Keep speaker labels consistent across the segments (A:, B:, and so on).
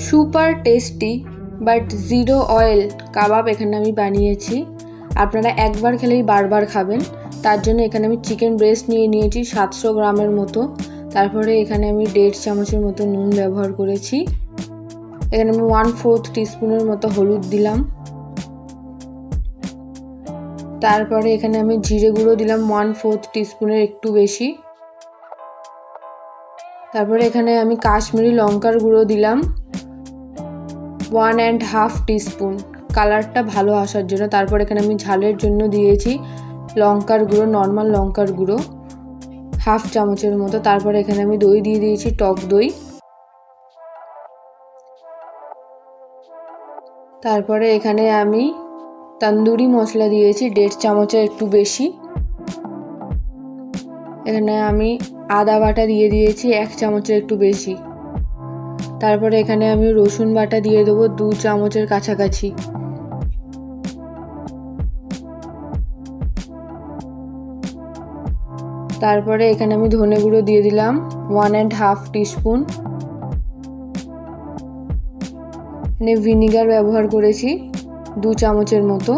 A: Super tasty but zero oil kebab এখানে আমি বানিয়েছি। আপনারা একবার খেলেই বারবার খাবেন। তার জন্য এখানে আমি চিকেন ব্রেস্ট নিয়ে নিয়েছি সাতশো গ্রামের মতো। তারপরে এখানে আমি দেড় চামচের মতো নুন ব্যবহার করেছি। এখানে আমি ওয়ান ফোর্থ টিস্পুনের মতো হলুদ দিলাম। তারপরে এখানে আমি জিরে গুঁড়ো দিলাম ওয়ান ফোর্থ টিস্পুনের একটু বেশি। তারপরে এখানে আমি কাশ্মীরি লঙ্কার গুঁড়ো দিলাম। ওয়ান অ্যান্ড হাফ টিস্পুন কালারটা ভালো আসার জন্য তারপর এখানে আমি ঝালের জন্য দিয়েছি লঙ্কার গুঁড়ো নর্মাল লঙ্কার গুঁড়ো হাফ চামচের মতো। তারপরে এখানে আমি দই দিয়ে দিয়েছি, টক দই। তারপরে এখানে আমি তন্দুরি মশলা দিয়েছি, দেড় চামচের একটু বেশি। এখানে আমি আদা বাটা দিয়ে দিয়েছি, এক চামচের একটু বেশি। তারপরে এখানে আমি রসুন বাটা দিয়ে দেবো দু চামচের কাছাকাছি। তারপরে এখানে আমি ধনে গুঁড়ো দিয়ে দিলাম ওয়ান অ্যান্ড হাফ টিস্পুন এখানে ভিনিগার ব্যবহার করেছি দু চামচের মতো।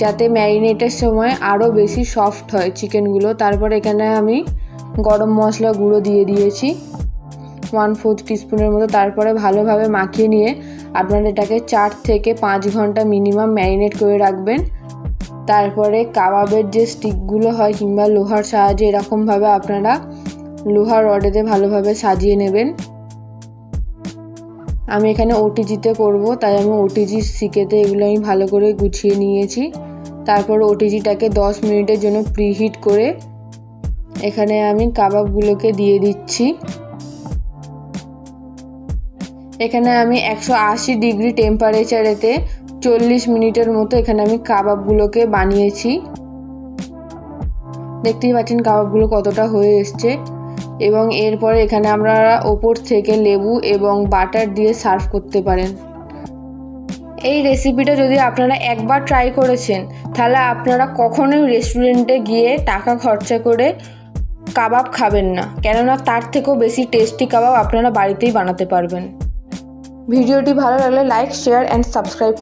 A: যাতে ম্যারিনেটের সময় আরও বেশি সফট হয় চিকেনগুলো তারপর এখানে আমি গরম মশলা গুঁড়ো দিয়ে দিয়েছি। ওয়ান ফোর্থ টিস্পুনের মতো, তারপরে ভালোভাবে মাখিয়ে নিয়ে আপনারা এটাকে চার থেকে পাঁচ ঘণ্টা মিনিমাম ম্যারিনেট করে রাখবেন। তারপরে কাবাবের যে স্টিকগুলো হয় কিংবা লোহার সাহায্যে এরকমভাবে আপনারা লোহার রডেতে ভালোভাবে সাজিয়ে নেবেন। আমি এখানে ওটিজিতে করব, তাই আমি ওটিজি শিখেতে এগুলো আমি ভালো করে গুছিয়ে নিয়েছি। তারপর ওটিজিটাকে দশ মিনিটের জন্য প্রিহিট করে এখানে আমি কাবাবগুলোকে দিয়ে দিচ্ছি। এখানে আমি একশো আশি ডিগ্রি টেম্পারেচারেতে চল্লিশ মিনিটের মতো এখানে আমি কাবাবগুলোকে বানিয়েছি। দেখতেই পাচ্ছেন কাবাবগুলো কতটা হয়ে এসছে। এবং এরপরে এখানে আমরা ওপর থেকে লেবু এবং বাটার দিয়ে সার্ভ করতে পারেন। এই রেসিপিটা যদি আপনারা একবার ট্রাই করেছেন, তাহলে আপনারা কখনোই রেস্টুরেন্টে গিয়ে টাকা খরচা করে কাবাব খাবেন না। কেননা তার থেকেও বেশি টেস্টি কাবাব আপনারা বাড়িতেই বানাতে পারবেন। ভিডিওটি ভালো লাগলে লাইক শেয়ার অ্যান্ড সাবস্ক্রাইব